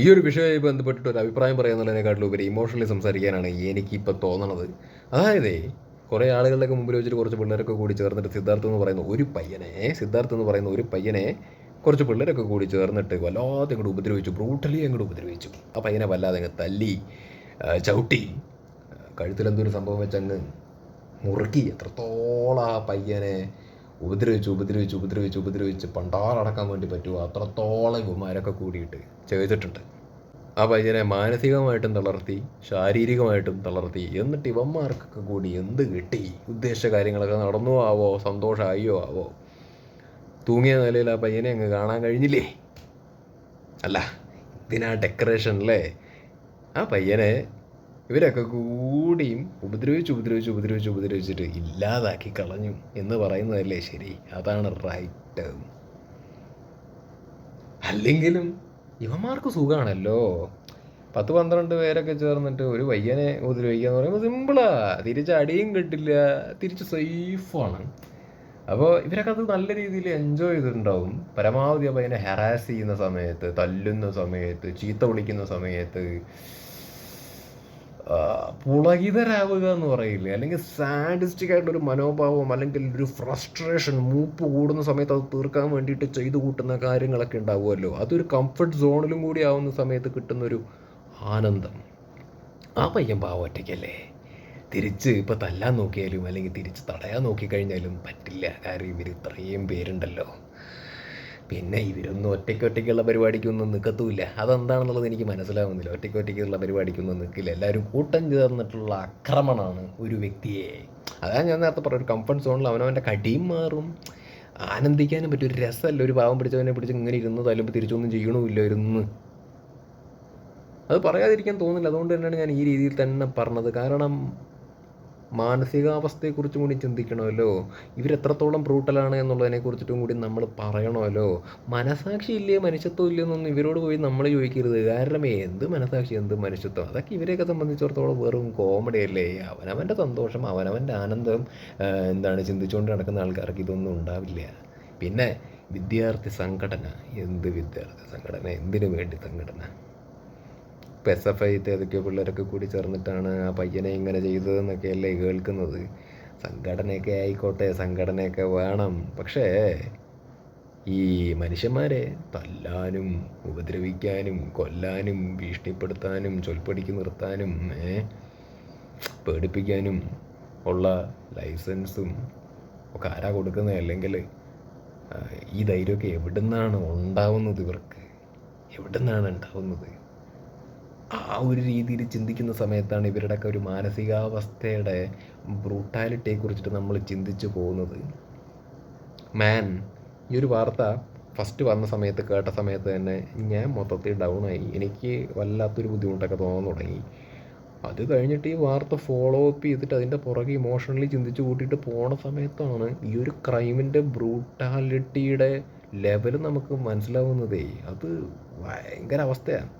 ഈ ഒരു വിഷയവുമായി ബന്ധപ്പെട്ടിട്ട് ഒരു അഭിപ്രായം പറയാന്നുള്ളതിനെക്കാട്ടിലും ഉപരി ഇമോഷണലി സംസാരിക്കാനാണ് എനിക്കിപ്പോൾ തോന്നണത്. അതായത് കുറേ ആളുകളുടെയൊക്കെ മുമ്പിൽ വെച്ചിട്ട് കുറച്ച് പിള്ളേരൊക്കെ കൂടി ചേർന്നിട്ട് സിദ്ധാർത്ഥ് എന്ന് പറയുന്ന ഒരു പയ്യനെ സിദ്ധാർത്ഥ് എന്ന് പറയുന്ന ഒരു പയ്യനെ കുറച്ച് പിള്ളേരൊക്കെ കൂടി ചേർന്നിട്ട് വല്ലാതെ അങ്ങോട്ട് ഉപദ്രവിച്ചു ബ്രൂട്ടലി അങ്ങോട്ട് ഉപദ്രവിച്ചു. ആ പയ്യനെ വല്ലാതെ അങ്ങ് തല്ലി ചവിട്ടി കഴുത്തിലെന്തൊരു സംഭവം വെച്ചങ്ങ് മുറുക്കി എത്രത്തോളം ആ പയ്യനെ ഉപദ്രവിച്ച് ഉപദ്രവിച്ച് ഉപദ്രവിച്ച് ഉപദ്രവിച്ച് പണ്ടാറടക്കാൻ വേണ്ടി പറ്റുമോ അത്രത്തോളം ഇവന്മാരൊക്കെ കൂടിയിട്ട് ചെയ്തിട്ടുണ്ട്. ആ പയ്യനെ മാനസികമായിട്ടും തളർത്തി ശാരീരികമായിട്ടും തളർത്തി. എന്നിട്ട് ഇവന്മാർക്കൊക്കെ കൂടി എന്ത് കിട്ടി? ഉദ്ദേശ കാര്യങ്ങളൊക്കെ നടന്നു ആവോ? സന്തോഷമായോ ആവോ? തൂങ്ങിയ നിലയിൽ ആ പയ്യനെ അങ്ങ് കാണാൻ കഴിഞ്ഞില്ലേ? അല്ല ഇതിനാ ഡെക്കറേഷൻ അല്ലേ? ആ പയ്യനെ ഇവരൊക്കെ കൂടിയും ഉപദ്രവിച്ച് ഉപദ്രവിച്ച് ഉപദ്രവിച്ച് ഉപദ്രവിച്ചിട്ട് ഇല്ലാതാക്കി കളഞ്ഞു എന്ന് പറയുന്നതല്ലേ ശരി. അതാണ് റൈറ്റ് അല്ലെങ്കിലും ഇവന്മാർക്ക് സുഖമാണല്ലോ പത്ത് പന്ത്രണ്ട് പേരൊക്കെ ചേർന്നിട്ട് ഒരു പയ്യനെ ഉപദ്രവിക്കുക എന്ന് പറയുമ്പോൾ സിമ്പിളാ തിരിച്ച് അടിയും കിട്ടില്ല. തിരിച്ച് സേഫാണ് അപ്പോൾ ഇവരൊക്കെ അത് നല്ല രീതിയിൽ എൻജോയ് ചെയ്തിട്ടുണ്ടാവും. പരമാവധി ആ പയ്യനെ ഹെറാസ് ചെയ്യുന്ന സമയത്ത് തല്ലുന്ന സമയത്ത് ചീത്ത വിളിക്കുന്ന സമയത്ത്. പുളകിതരാവുക എന്ന് പറയില്ലേ? അല്ലെങ്കിൽ സാഡിസ്റ്റിക് ആയിട്ടുള്ള ഒരു മനോഭാവം അല്ലെങ്കിൽ ഒരു ഫ്രസ്ട്രേഷൻ മൂപ്പ് കൂടുന്ന സമയത്ത് അത് തീർക്കാൻ വേണ്ടിയിട്ട് ചെയ്തു കൂട്ടുന്ന കാര്യങ്ങളൊക്കെ ഉണ്ടാവുമല്ലോ. അതൊരു കംഫർട്ട് സോണിലും കൂടി ആവുന്ന സമയത്ത് കിട്ടുന്നൊരു ആനന്ദം. ആ പയ്യൻ പാവം ഒറ്റയ്ക്കല്ലേ തിരിച്ച് ഇപ്പോൾ തല്ലാൻ നോക്കിയാലും അല്ലെങ്കിൽ തിരിച്ച് തടയാൻ നോക്കിക്കഴിഞ്ഞാലും പറ്റില്ല. കാര്യം ഇവർ ഇത്രയും പേരുണ്ടല്ലോ. പിന്നെ ഇവരൊന്നും ഒറ്റയ്ക്ക് ഒറ്റയ്ക്കുള്ള പരിപാടിക്കൊന്നും നിൽക്കത്തുമില്ല അതെന്താണെന്നുള്ളത് എനിക്ക് മനസ്സിലാവുന്നില്ല. ഒറ്റയ്ക്ക് ഒറ്റയ്ക്കുള്ള പരിപാടിക്കൊന്നും നിൽക്കില്ല എല്ലാവരും കൂട്ടം ചേർന്നിട്ടുള്ള ആക്രമണമാണ് ഒരു വ്യക്തിയെ. അതാണ് ഞാൻ നേരത്തെ പറഞ്ഞ ഒരു കംഫർട്ട് സോണിൽ അവനവന്റെ കടിയും മാറും. ആനന്ദിക്കാനും പറ്റും ഒരു രസമല്ല. ഒരു പാവം പിടിച്ചവനെ പിടിച്ച് ഇങ്ങനെ ഇരുന്ന് തല്ലുമ്പോൾ തിരിച്ചൊന്നും ചെയ്യണമില്ല ഇരുന്ന് അത് പറയാതിരിക്കാൻ തോന്നില്ല അതുകൊണ്ട് തന്നെയാണ് ഞാൻ ഈ രീതിയിൽ തന്നെ പറഞ്ഞത്. കാരണം മാനസികാവസ്ഥയെക്കുറിച്ചും കൂടി ചിന്തിക്കണമല്ലോ. ഇവരെത്രത്തോളം ബ്രൂട്ടലാണ് എന്നുള്ളതിനെ കുറിച്ചിട്ടും കൂടി നമ്മൾ പറയണമല്ലോ. മനസാക്ഷി ഇല്ലേ മനുഷ്യത്വം ഇല്ലെന്നൊന്നും ഇവരോട് പോയി നമ്മൾ ചോദിക്കരുത്. കാരണം എന്ത് മനസാക്ഷി എന്ത് മനുഷ്യത്വം? അതൊക്കെ ഇവരെയൊക്കെ സംബന്ധിച്ചിടത്തോളം വെറും കോമഡി അല്ലേ? അവനവന്റെ സന്തോഷം അവനവന്റെ ആനന്ദം എന്താണ് ചിന്തിച്ചുകൊണ്ട് നടക്കുന്ന ആൾക്കാർക്ക് ഇതൊന്നും ഉണ്ടാവില്ല. പിന്നെ വിദ്യാർത്ഥി സംഘടന. എന്ത് വിദ്യാർത്ഥി സംഘടന? എന്തിനു വേണ്ടി സംഘടന? ഇപ്പം എസ് ഏതൊക്കെയോ പിള്ളേരൊക്കെ കൂടി ചേർന്നിട്ടാണ് ആ പയ്യനെ ഇങ്ങനെ ചെയ്തതെന്നൊക്കെയല്ലേ കേൾക്കുന്നത്. സംഘടനയൊക്കെ ആയിക്കോട്ടെ സംഘടനയൊക്കെ വേണം. പക്ഷേ ഈ മനുഷ്യന്മാരെ തല്ലാനും ഉപദ്രവിക്കാനും കൊല്ലാനും ഭീഷണിപ്പെടുത്താനും ചൊൽപ്പടിക്ക് നിർത്താനും പേടിപ്പിക്കാനും ഉള്ള ലൈസൻസും ഒക്കെ ആരാ കൊടുക്കുന്നത് അല്ലെങ്കിൽ ഈ ധൈര്യമൊക്കെ എവിടുന്നാണ് ഉണ്ടാവുന്നത് ഇവർക്ക്? എവിടുന്നാണ് ഉണ്ടാവുന്നത്? ആ ഒരു രീതിയിൽ ചിന്തിക്കുന്ന സമയത്താണ് ഇവരുടെയൊക്കെ ഒരു മാനസികാവസ്ഥയുടെ ബ്രൂട്ടാലിറ്റിയെ കുറിച്ചിട്ട് നമ്മൾ ചിന്തിച്ചു പോകുന്നത്. മാൻ ഈ ഒരു വാർത്ത ഫസ്റ്റ് വന്ന സമയത്ത് കേട്ട സമയത്ത് തന്നെ ഞാൻ മൊത്തത്തിൽ ഡൗൺ ആയി. എനിക്ക് വല്ലാത്തൊരു ബുദ്ധിമുട്ടൊക്കെ തോന്നാൻ തുടങ്ങി. അത് കഴിഞ്ഞിട്ട് ഈ വാർത്ത ഫോളോ അപ്പ് ചെയ്തിട്ട് അതിന്റെ പുറകെ ഇമോഷണലി ചിന്തിച്ച് കൂട്ടിയിട്ട് പോണ സമയത്താണ് ഈ ഒരു ക്രൈമിന്റെ ബ്രൂട്ടാലിറ്റിയുടെ ലെവൽ നമുക്ക് മനസ്സിലാവുന്നതേ. അത് ഭയങ്കര അവസ്ഥയാണ്.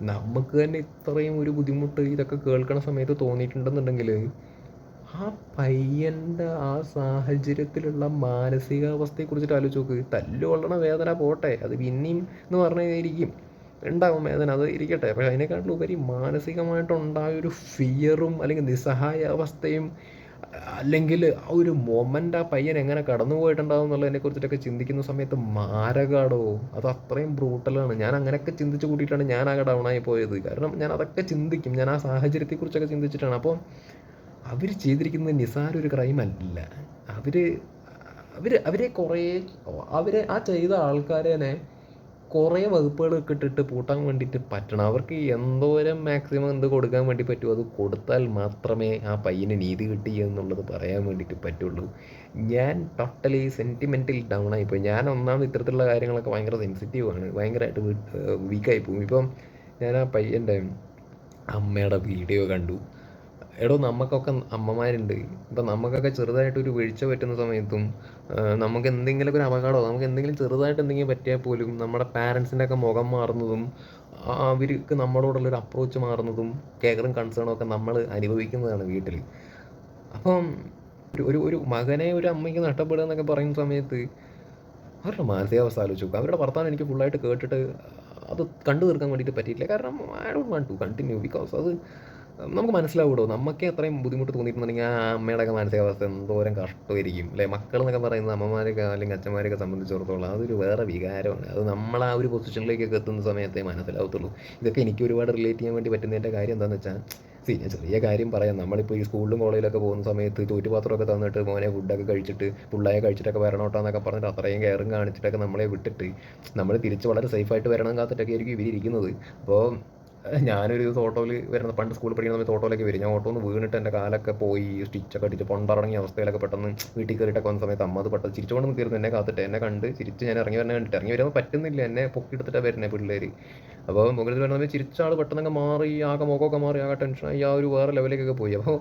നമുക്ക് തന്നെ ഇത്രയും ഒരു ബുദ്ധിമുട്ട് ഇതൊക്കെ കേൾക്കണ സമയത്ത് തോന്നിയിട്ടുണ്ടെന്നുണ്ടെങ്കിൽ ആ പയ്യന്റെ ആ സാഹചര്യത്തിലുള്ള മാനസികാവസ്ഥയെ കുറിച്ചിട്ട് ആലോചിച്ച് നോക്ക്. തല്ലുകൊള്ളണ വേദന പോട്ടെ. അത് പിന്നെയും എന്ന് പറഞ്ഞു കഴിഞ്ഞിരിക്കും ഉണ്ടാവും വേദന? അത് ഇരിക്കട്ടെ. പക്ഷെ അതിനെക്കാട്ടിലുപരി മാനസികമായിട്ടുണ്ടായ ഒരു ഫിയറും അല്ലെങ്കിൽ നിസ്സഹായ അവസ്ഥയും അല്ലെങ്കിൽ ആ ഒരു മൊമെന്റ് ആ പയ്യൻ എങ്ങനെ കടന്നു പോയിട്ടുണ്ടാവും എന്നുള്ളതിനെ കുറിച്ചിട്ടൊക്കെ ചിന്തിക്കുന്ന സമയത്ത് മാരകാടോ അത് അത്രയും ബ്രൂട്ടലാണ് ഞാൻ അങ്ങനെയൊക്കെ ചിന്തിച്ച് കൂട്ടിയിട്ടാണ് ഞാൻ ആകെ ഡൗണായി പോയത്. കാരണം ഞാൻ അതൊക്കെ ചിന്തിക്കും. ഞാൻ ആ സാഹചര്യത്തെക്കുറിച്ചൊക്കെ ചിന്തിച്ചിട്ടാണ്. അപ്പോൾ അവർ ചെയ്തിരിക്കുന്നത് നിസാര ഒരു ക്രൈം അല്ല. അവർ അവർ അവരെ കുറേ അവരെ ആ ചെയ്ത ആൾക്കാരെ കുറേ വകുപ്പുകളൊക്കെ ഇട്ടിട്ട് പൂട്ടാൻ വേണ്ടിയിട്ട് പറ്റണം. അവർക്ക് എന്തോരം മാക്സിമം എന്ത് കൊടുക്കാൻ വേണ്ടി പറ്റുമോ അത് കൊടുത്താൽ മാത്രമേ ആ പയ്യന് നീതി കിട്ടി എന്നുള്ളത് പറയാൻ വേണ്ടിയിട്ട് പറ്റുള്ളൂ. ഞാൻ ടോട്ടലി സെന്റിമെന്റിൽ ഡൗൺ ആയിപ്പോയി ഞാൻ ഒന്നാമത് ഇത്തരത്തിലുള്ള കാര്യങ്ങളൊക്കെ ഭയങ്കര സെൻസിറ്റീവാണ് ഭയങ്കരമായിട്ട് വീക്കായി പോകും ഇപ്പം ഞാൻ ആ പയ്യന്റെ അമ്മയുടെ വീഡിയോ കണ്ടു. എടോ നമുക്കൊക്കെ അമ്മമാരുണ്ട്. ഇപ്പം നമുക്കൊക്കെ ചെറുതായിട്ട് ഒരു വീഴ്ച പറ്റുന്ന സമയത്തും നമുക്ക് എന്തെങ്കിലുമൊക്കെ ഒരു അപകടമോ നമുക്ക് എന്തെങ്കിലും ചെറുതായിട്ട് എന്തെങ്കിലും പറ്റിയാൽ പോലും നമ്മുടെ പാരൻസിന്റെ ഒക്കെ മുഖം മാറുന്നതും അവർക്ക് നമ്മളോടുള്ള ഒരു അപ്രോച്ച് മാറുന്നതും കെയറും കൺസേണും ഒക്കെ നമ്മൾ അനുഭവിക്കുന്നതാണ് വീട്ടിൽ അപ്പം ഒരു ഒരു ഒരു മകനെ ഒരു അമ്മയ്ക്ക് നഷ്ടപ്പെടുക എന്നൊക്കെ പറയുന്ന സമയത്ത് അവരുടെ മാനസികാവസ്ഥ ആലോചിച്ച് നോക്കുക അവരുടെ വർത്തമാനം എനിക്ക് ഫുള്ളായിട്ട് കേട്ടിട്ട് അത് കണ്ടു തീർക്കാൻ വേണ്ടിയിട്ട് പറ്റിയിട്ടില്ല. കാരണം I don't want to continue because അത് നമുക്ക് മനസ്സിലാവുമോ നമുക്കേ അത്രയും ബുദ്ധിമുട്ട് തോന്നിയിട്ടുണ്ടെങ്കിൽ ആ അമ്മയുടെയൊക്കെ മാനസികാവസ്ഥ എന്തോരം കഷ്ടമായിരിക്കും. അല്ലെ? മക്കൾ എന്നൊക്കെ പറയുന്നത് അമ്മമാരൊക്കെ അല്ലെങ്കിൽ അച്ഛന്മാരൊക്കെ സംബന്ധിച്ചിടത്തോളം അതൊരു വേറെ വികാരമാണ്. അത് നമ്മൾ ആ ഒരു പൊസിഷനിലേക്കൊക്കെ എത്തുന്ന സമയത്തേ മനസ്സിലാവത്തുള്ളൂ. ഇതൊക്കെ എനിക്ക് ഒരുപാട് റിലേറ്റ് ചെയ്യാൻ വേണ്ടി പറ്റുന്നതിന്റെ കാര്യം എന്താണെന്ന് വെച്ചാൽ സി ചെറിയ കാര്യം പറയാം. നമ്മളിപ്പോൾ ഈ സ്കൂളിലും കോളേജിലൊക്കെ പോകുന്ന സമയത്ത് ചോറ്റുപാത്രമൊക്കെ തന്നിട്ട് മോനെ ഫുഡൊക്കെ കഴിച്ചിട്ട് പിള്ളേരെ കഴിച്ചിട്ടൊക്കെ വരണോട്ടോ എന്നൊക്കെ പറഞ്ഞിട്ട് അത്രയും കയറും കാണിച്ചിട്ടൊക്കെ നമ്മളെ വിട്ടിട്ട് നമ്മൾ തിരിച്ച് വളരെ സേഫായിട്ട് വരണം കാത്തിട്ടൊക്കെ ആയിരിക്കും ഇവരിയ്ക്കുന്നത് അപ്പോൾ ഞാനൊരു ദിവസം ഓട്ടോയിൽ വരുന്ന പണ്ട് സ്കൂളിൽ പഠിക്കുന്ന സമയത്ത് ഓട്ടോയിലേക്ക് വരും. ഞാൻ ഓട്ടോ ഒന്ന് വീണിട്ട് എന്റെ കാലൊക്കെ പോയി സ്റ്റിച്ചൊക്കെ അടിച്ച് പൊണ്ടറങ്ങിയ അവസ്ഥയിലൊക്കെ പെട്ടെന്ന് വീട്ടിൽ കയറിയിട്ടൊക്കെ വന്ന സമയത്ത് അമ്മ അത് പെട്ടെന്ന് ചിരിച്ചുകൊണ്ട് നിൽക്കുന്നു എന്നെ കാത്തിട്ട് എന്നെ കണ്ട് ചിരിച്ച് ഞാൻ ഇറങ്ങി വരണേ കണ്ടിട്ട്. ഇറങ്ങി വരുമ്പോൾ പറ്റുന്നില്ല എന്നെ പൊക്കിയെടുത്തിട്ടാണ് വരുന്നത് പിള്ളേർ അപ്പോൾ മുകളിൽ വരുന്ന ചിരിച്ച ആൾ പെട്ടെന്നൊക്കെ മാറി ആകെ മുഖമൊക്കെ മാറി ആകെ ടെൻഷനായി ആ ഒരു വേറെ ലെവലിലേക്കൊക്കെ പോയി. അപ്പോൾ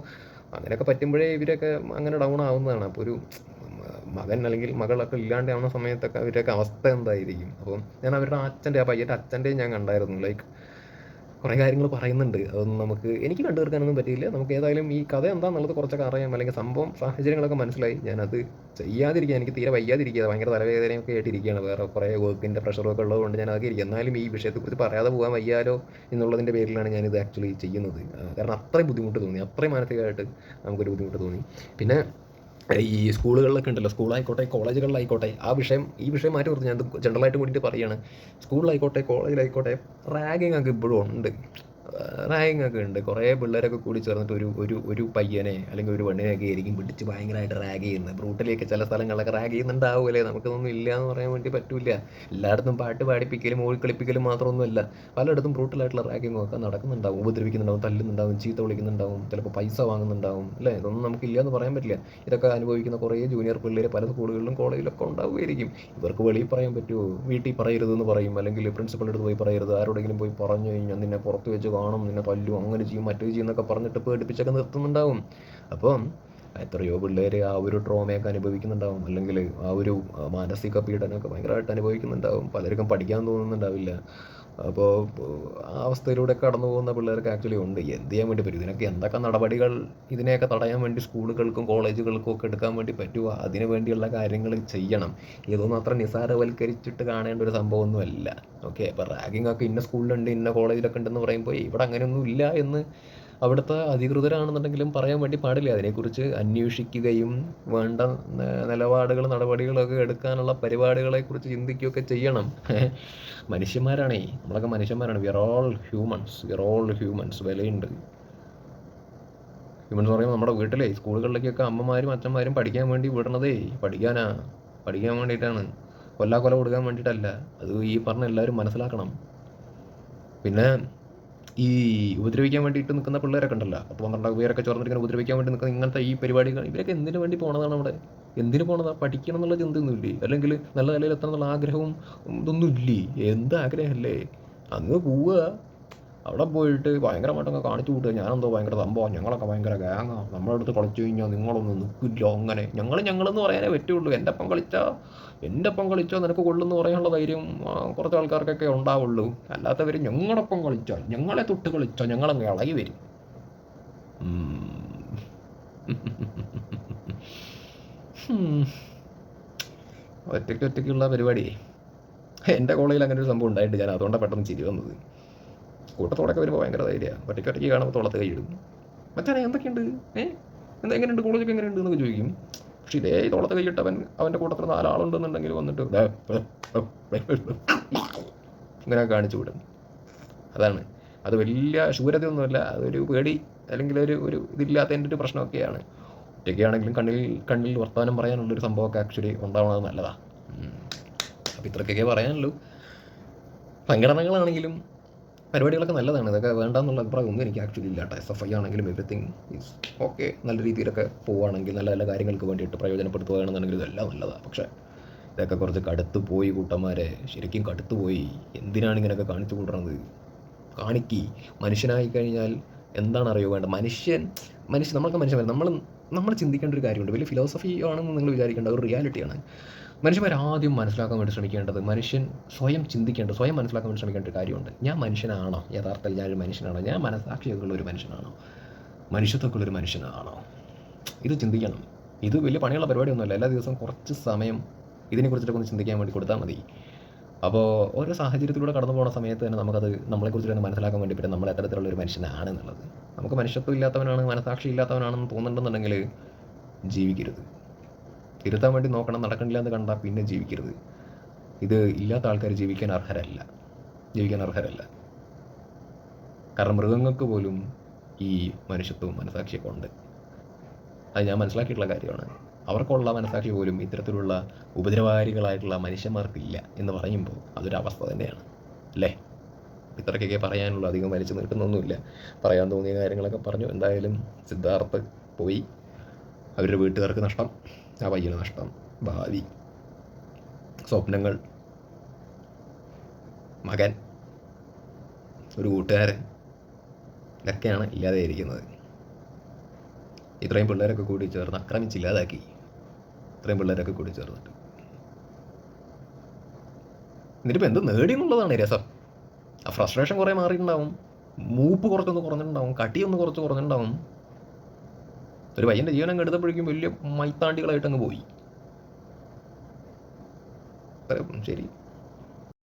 അങ്ങനെയൊക്കെ പറ്റുമ്പോഴേ ഇവരൊക്കെ അങ്ങനെ ഡൗൺ ആവുന്നതാണ്. അപ്പോൾ ഒരു മകൻ അല്ലെങ്കിൽ മകളൊക്കെ ഇല്ലാണ്ടാവുന്ന സമയത്തൊക്കെ അവരുടെയൊക്കെ അവസ്ഥ എന്തായിരിക്കും? അപ്പം ഞാൻ അവരുടെ അച്ഛന്റെ ആ പയ്യന്റെ അച്ഛന്റെയും ഞാൻ കണ്ടായിരുന്നു. ലൈക്ക് കുറേ കാര്യങ്ങൾ പറയുന്നുണ്ട്. അതൊന്നും നമുക്ക് എനിക്ക് കണ്ടു തീർക്കാനൊന്നും പറ്റിയില്ല. നമുക്ക് ഏതായാലും ഈ കഥ എന്താണെന്നുള്ളത് കുറച്ചൊക്കെ അറിയാം. അല്ലെങ്കിൽ സംഭവം സാഹചര്യങ്ങളൊക്കെ മനസ്സിലായി. ഞാനത് ചെയ്യാതിരിക്കുക എനിക്ക് തീരെ വയ്യാതിരിക്കുക ഭയങ്കര തലവേദനയൊക്കെ ആയിട്ടിരിക്കുകയാണ്. വേറെ കുറേ വർക്കിന്റെ പ്രഷറൊക്കെ ഉള്ളതുകൊണ്ട് ഞാൻ അതൊക്കെ ഇരിക്കും. എന്നാലും ഈ വിഷയത്തെക്കുറിച്ച് പറയാതെ പോകാൻ വയ്യാലോ എന്നുള്ളതിന്റെ പേരിലാണ് ഞാനിത് ആക്ച്വലി ചെയ്യുന്നത്. കാരണം അത്രയും ബുദ്ധിമുട്ട് തോന്നി. അത്രയും മാനസികമായിട്ട് നമുക്കൊരു ബുദ്ധിമുട്ട് തോന്നി. പിന്നെ ഈ സ്കൂളുകളിലൊക്കെ ഉണ്ടല്ലോ സ്കൂളായിക്കോട്ടെ കോളേജുകളിലായിക്കോട്ടെ ആ വിഷയം ഈ വിഷയം മാറ്റി കൊടുത്ത് ഞാൻ ജനറലായിട്ട് കൂടിയിട്ട് പറയുകയാണ് സ്കൂളിലായിക്കോട്ടെ കോളേജിലായിക്കോട്ടെ റാഗിങ് ഒക്കെ ഇപ്പോഴും ഉണ്ട്. റാഗിങ് ഒക്കെ ഉണ്ട്. കുറേ പിള്ളേരൊക്കെ കൂടി ചേർന്നിട്ട് ഒരു ഒരു ഒരു പയ്യനെ അല്ലെങ്കിൽ ഒരു പെണ്ണിനെയൊക്കെ ആയിരിക്കും പിടിച്ച് ഭയങ്കരമായിട്ട് റാഗ് ചെയ്യുന്നത്. ബ്രൂട്ടലിയൊക്കെ ചില സ്ഥലങ്ങളിലൊക്കെ റാഗ് ചെയ്യുന്നുണ്ടാവുമല്ലേ നമുക്കൊന്നും ഇല്ല എന്ന് പറയാൻ വേണ്ടി പറ്റില്ല. എല്ലായിടത്തും പാട്ട് പാടിപ്പിക്കലും ഓടിക്കളിപ്പിക്കലും മാത്രമൊന്നുമല്ല. പലയിടത്തും ബ്രൂട്ടലായിട്ടുള്ള റാഗിങ് ഒക്കെ നടക്കുന്നുണ്ടാവും. ഉപദ്രവിക്കുന്നുണ്ടാവും തല്ലുന്നുണ്ടാവും ചീത്ത വിളിക്കുന്നുണ്ടാവും ചിലപ്പോൾ പൈസ വാങ്ങുന്നുണ്ടാവും. അല്ലേ? ഇതൊന്നും നമുക്കില്ല എന്ന് പറയാൻ പറ്റില്ല. ഇതൊക്കെ അനുഭവിക്കുന്ന കുറേ ജൂനിയർ പിള്ളേർ പല സ്കൂളുകളിലും കോളേജിലൊക്കെ ഉണ്ടാവുമായിരിക്കും. ഇവർക്ക് വെളിയിൽ പറയാൻ പറ്റുമോ? വീട്ടിൽ പറയരുതെന്ന് പറയും. അല്ലെങ്കിൽ പ്രിൻസിപ്പളിന്റെ അടുത്ത് പോയി പറയരുത്. ആരോടെങ്കിലും പോയി പറഞ്ഞു കഴിഞ്ഞാൽ നിന്നെ പുറത്ത് വെച്ച് കാണും നിന്നെ തല്ലും അങ്ങനെ ചെയ്യും മറ്റേ ചെയ്യും എന്നൊക്കെ പറഞ്ഞിട്ട് പേടിപ്പിച്ചൊക്കെ നിർത്തുന്നുണ്ടാവും. അപ്പം എത്രയോ പിള്ളേർ ആ ഒരു ട്രോമയൊക്കെ അനുഭവിക്കുന്നുണ്ടാവും. അല്ലെങ്കിൽ ആ ഒരു മാനസിക പീഡനമൊക്കെ ഭയങ്കരമായിട്ട് അനുഭവിക്കുന്നുണ്ടാവും. പലർക്കും പഠിക്കാൻ തോന്നുന്നുണ്ടാവില്ല. അപ്പോൾ ആ അവസ്ഥയിലൂടെ കടന്നു പോകുന്ന പിള്ളേർക്ക് ആക്ച്വലി ഉണ്ട്. എന്ത് ചെയ്യാൻ വേണ്ടി പറ്റും? ഇതിനൊക്കെ എന്തൊക്കെ നടപടികൾ ഇതിനെയൊക്കെ തടയാൻ വേണ്ടി സ്കൂളുകൾക്കും കോളേജുകൾക്കും ഒക്കെ എടുക്കാൻ വേണ്ടി പറ്റുമോ അതിന് വേണ്ടിയുള്ള കാര്യങ്ങൾ ചെയ്യണം. ഇതൊന്നും അത്ര നിസാരവൽക്കരിച്ചിട്ട് കാണേണ്ട ഒരു സംഭവമൊന്നുമല്ല. ഓക്കെ അപ്പോൾ റാഗിങ് ഒക്കെ ഇന്ന സ്കൂളിലുണ്ട് ഇന്ന കോളേജിലൊക്കെ ഉണ്ടെന്ന് പറയുമ്പോൾ ഇവിടെ അങ്ങനെയൊന്നും ഇല്ല എന്ന് അവിടുത്തെ അധികൃതരാണെന്നുണ്ടെങ്കിലും പറയാൻ വേണ്ടി പാടില്ല. അതിനെക്കുറിച്ച് അന്വേഷിക്കുകയും വേണ്ട നിലപാടുകൾ നടപടികളൊക്കെ എടുക്കാനുള്ള പരിപാടികളെക്കുറിച്ച് ചിന്തിക്കുകയൊക്കെ ചെയ്യണം. മനുഷ്യന്മാരാണേ. നമ്മളൊക്കെ മനുഷ്യന്മാരാണ്. We're all humans we're all humans വിലയുണ്ട്. ഹ്യൂമൻസ് പറയുമ്പോൾ നമ്മുടെ വീട്ടിലെ സ്കൂളുകളിലേക്കൊക്കെ അമ്മമാരും അച്ഛന്മാരും പഠിക്കാൻ വേണ്ടി വിടണതേ. പഠിക്കാനാ. പഠിക്കാൻ വേണ്ടിയിട്ടാണ്. കൊല്ലാ കൊല കൊടുക്കാൻ വേണ്ടിയിട്ടല്ല. അത് ഈ പറഞ്ഞ എല്ലാവരും മനസ്സിലാക്കണം. പിന്നെ ഈ ഉപദ്രവിക്കാൻ വേണ്ടിയിട്ട് നിൽക്കുന്ന പിള്ളേരൊക്കെ ഉണ്ടല്ലോ. അപ്പോൾ പന്ത്രണ്ട് പേരൊക്കെ ചോർന്നിരിക്കുന്ന ഉപദ്രവിക്കാൻ വേണ്ടി നിൽക്കുന്ന ഇങ്ങനത്തെ ഈ പരിപാടികൾ ഇവരൊക്കെ എന്തിനു വേണ്ടി പോണതാണ് അവിടെ? എന്തിനു പോണതാ? പഠിക്കണം എന്നുള്ള ചിന്തയൊന്നുമില്ലേ അല്ലെങ്കിൽ നല്ല നിലയിൽ എത്തണം എന്നുള്ള ആഗ്രഹവും ഇതൊന്നും ഇല്ലേ? എന്താഗ്രഹമല്ലേ അങ്ങ് പോവുക. അവിടെ പോയിട്ട് ഭയങ്കരമായിട്ടൊക്കെ കാണിച്ചു കൂട്ടുക. ഞാനെന്തോ ഭയങ്കര സംഭവം. ഞങ്ങളൊക്കെ ഭയങ്കര ഗാങ്ങാ നമ്മുടെ അടുത്ത് കളിച്ചു കഴിഞ്ഞാൽ നിങ്ങളൊന്നും നിൽക്കില്ല അങ്ങനെ. ഞങ്ങൾ ഞങ്ങളെന്ന് പറയാനേ പറ്റുള്ളൂ. എന്റെ ഒപ്പം കളിച്ചാൽ എന്റെ ഒപ്പം കളിച്ചാൽ നിനക്ക് കൊള്ളുന്ന പറയാനുള്ള ധൈര്യം കുറച്ച് ആൾക്കാർക്കൊക്കെ ഉണ്ടാവുള്ളൂ. അല്ലാത്തവർ ഞങ്ങളൊപ്പം കളിച്ചാൽ ഞങ്ങളെ തൊട്ട് കളിച്ചാൽ ഞങ്ങളങ്ങ് ഇളകി വരും. ഒറ്റയ്ക്ക് ഒറ്റയ്ക്കുള്ള പരിപാടി എന്റെ കോളേജിൽ അങ്ങനെ ഒരു സംഭവം ഉണ്ടായിട്ട് ഞാൻ അതുകൊണ്ടാണ് പെട്ടെന്ന് ചിരി വന്നത്. കൂട്ടത്തോടൊക്കെ വരുമ്പോൾ ഭയങ്കര ധൈര്യമാണ് ഒറ്റയ്ക്ക് കാണുമ്പോൾ തോളത്ത് കൈയിടും മച്ചാനെ എന്തൊക്കെയുണ്ട്? ഏ? എന്താ എങ്ങനെയുണ്ട്? കോളേജൊക്കെ എങ്ങനെയുണ്ട് എന്നൊക്കെ ചോദിക്കും. പക്ഷേ ഇതേ തോളത്ത് തോളത്ത് കൈയിട്ടവൻ അവന്റെ കൂട്ടത്തിൽ നാലാളുണ്ടെന്നുണ്ടെങ്കിൽ വന്നിട്ട് ഇങ്ങനെ കാണിച്ചു വിടും. അതാണ്. അത് വലിയ ശൂരതയൊന്നുമല്ല അതൊരു പേടി അല്ലെങ്കിൽ ഒരു ഒരു ഇതില്ലാത്തതിന്റെ ഒരു പ്രശ്നമൊക്കെയാണ്. ഒറ്റയ്ക്കാണെങ്കിലും കണ്ണിൽ കണ്ണിൽ വർത്തമാനം പറയാനുള്ളൊരു സംഭവമൊക്കെ ആക്ച്വലി ഉണ്ടാവുന്നത് നല്ലതാണ് അപ്പോൾ ഇത്രയ്ക്കൊക്കെ പറയാനുള്ളൂ. സംഘടനകളാണെങ്കിലും പരിപാടികളൊക്കെ നല്ലതാണ്. ഇതൊക്കെ വേണ്ടാന്നുള്ള അഭിപ്രായം ഒന്നും എനിക്ക് ആക്ച്വലി ഇല്ല എസ് എഫ് ഐ ആണെങ്കിലും എവറിത്തിങ് ഈസ് ഓക്കെ നല്ല രീതിയിലൊക്കെ പോവുകയാണെങ്കിൽ നല്ല നല്ല കാര്യങ്ങൾക്ക് വേണ്ടിയിട്ട് പ്രയോജനപ്പെടുത്തുകയാണെന്നുണ്ടെങ്കിൽ ഇതെല്ലാം നല്ലതാണ് പക്ഷേ ഇതൊക്കെ കുറച്ച് കടുത്ത് പോയി കൂട്ടന്മാരെ. ശരിക്കും കടുത്ത് പോയി. എന്തിനാണ് ഇങ്ങനെയൊക്കെ കാണിച്ചു കൂട്ടുന്നത് കാണിക്കി. മനുഷ്യനായി കഴിഞ്ഞാൽ എന്താണ് അറിയുക വേണ്ടത്? മനുഷ്യൻ മനുഷ്യൻ നമ്മൾക്ക് മനുഷ്യന്മാർ നമ്മൾ നമ്മൾ ചിന്തിക്കേണ്ട ഒരു കാര്യമുണ്ട്. വലിയ ഫിലോസഫി ആണെന്ന് നിങ്ങൾ വിചാരിക്കേണ്ട. ഒരു റിയാലിറ്റിയാണ് മനുഷ്യന്മാർ ആദ്യം മനസ്സിലാക്കാൻ വേണ്ടി ശ്രമിക്കേണ്ടത് മനുഷ്യൻ സ്വയം ചിന്തിക്കേണ്ട സ്വയം മനസ്സിലാക്കാൻ വേണ്ടി ശ്രമിക്കേണ്ട ഒരു കാര്യമുണ്ട്. ഞാൻ മനുഷ്യനാണോ? യഥാർത്ഥത്തിൽ ഞാനൊരു മനുഷ്യനാണോ? ഞാൻ മനസാക്ഷിയൊക്കെയുള്ള ഒരു മനുഷ്യനാണോ? മനുഷ്യത്വക്കുള്ളൊരു മനുഷ്യനാണോ? ഇത് ചിന്തിക്കണം. ഇത് വലിയ പണിയുള്ള പരിപാടിയൊന്നുമല്ല. എല്ലാ ദിവസവും കുറച്ച് സമയം ഇതിനെക്കുറിച്ചിട്ടൊക്കെ ഒന്ന് ചിന്തിക്കാൻ വേണ്ടി കൊടുത്താൽ മതി. അപ്പോൾ ഓരോ സാഹചര്യത്തിലൂടെ കടന്നു പോകുന്ന സമയത്ത് തന്നെ നമുക്കത് നമ്മളെക്കുറിച്ച് തന്നെ മനസ്സിലാക്കാൻ വേണ്ടി പറ്റും. നമ്മൾ എത്തരത്തിലുള്ള ഒരു മനുഷ്യനാണ് എന്നുള്ളത് നമുക്ക് മനുഷ്യത്വം ഇല്ലാത്തവനാണ് മനസാക്ഷി ഇല്ലാത്തവനാണെന്ന് തോന്നുന്നുണ്ടെന്നുണ്ടെങ്കിൽ ജീവിക്കരുത്. തിരുത്താൻ വേണ്ടി നോക്കണം നടക്കണില്ല എന്ന് കണ്ടാൽ പിന്നെ ജീവിക്കരുത്. ഇത് ഇല്ലാത്ത ആൾക്കാർ ജീവിക്കാൻ അർഹരല്ല. ജീവിക്കാൻ അർഹരല്ല. കാരണം മൃഗങ്ങൾക്ക് പോലും ഈ മനുഷ്യത്വവും മനസാക്ഷിയൊക്കെ ഉണ്ട്. അത് ഞാൻ മനസ്സിലാക്കിയിട്ടുള്ള കാര്യമാണ്. അവർക്കുള്ള മനസാക്ഷി പോലും ഇത്തരത്തിലുള്ള ഉപദ്രവകാരികളായിട്ടുള്ള മനുഷ്യന്മാർക്കില്ല എന്ന് പറയുമ്പോൾ അതൊരു അവസ്ഥ തന്നെയാണ്. അല്ലേ? ഇത്രയ്ക്കൊക്കെ പറയാനുള്ള. അധികം വലിച്ചു നിൽക്കുന്നൊന്നുമില്ല പറയാൻ തോന്നിയ കാര്യങ്ങളൊക്കെ പറഞ്ഞു. എന്തായാലും സിദ്ധാർത്ഥ് പോയി. അവരുടെ വീട്ടുകാർക്ക് നഷ്ടം. ആ വയ്യ നഷ്ടം ഭാവി. സ്വപ്നങ്ങൾ. മകൻ. ഒരു കൂട്ടുകാരൻ. ഇതൊക്കെയാണ് ഇല്ലാതെ ഇരിക്കുന്നത് ഇത്രയും പിള്ളേരൊക്കെ കൂടി ചേർന്ന് ആക്രമിച്ചില്ലാതാക്കി. ഇത്രയും പിള്ളേരൊക്കെ കൂടി ചേർന്നിട്ട്. എന്നിട്ടിപ്പോൾ എന്ത് നേടി എന്നുള്ളതാണ് രസം. ആ ഫ്രസ്ട്രേഷൻ കുറേ മാറിയിട്ടുണ്ടാവും. മൂപ്പ് കുറച്ചൊന്ന് കുറഞ്ഞിട്ടുണ്ടാവും. കട്ടിയൊന്ന് കുറച്ച് കുറഞ്ഞിട്ടുണ്ടാവും. ഒരു പയ്യന്റെ ജീവനം കെടുത്തപ്പോഴേക്കും വലിയ മൈത്താണ്ടികളായിട്ട് അങ്ങ് പോയി. ശരി.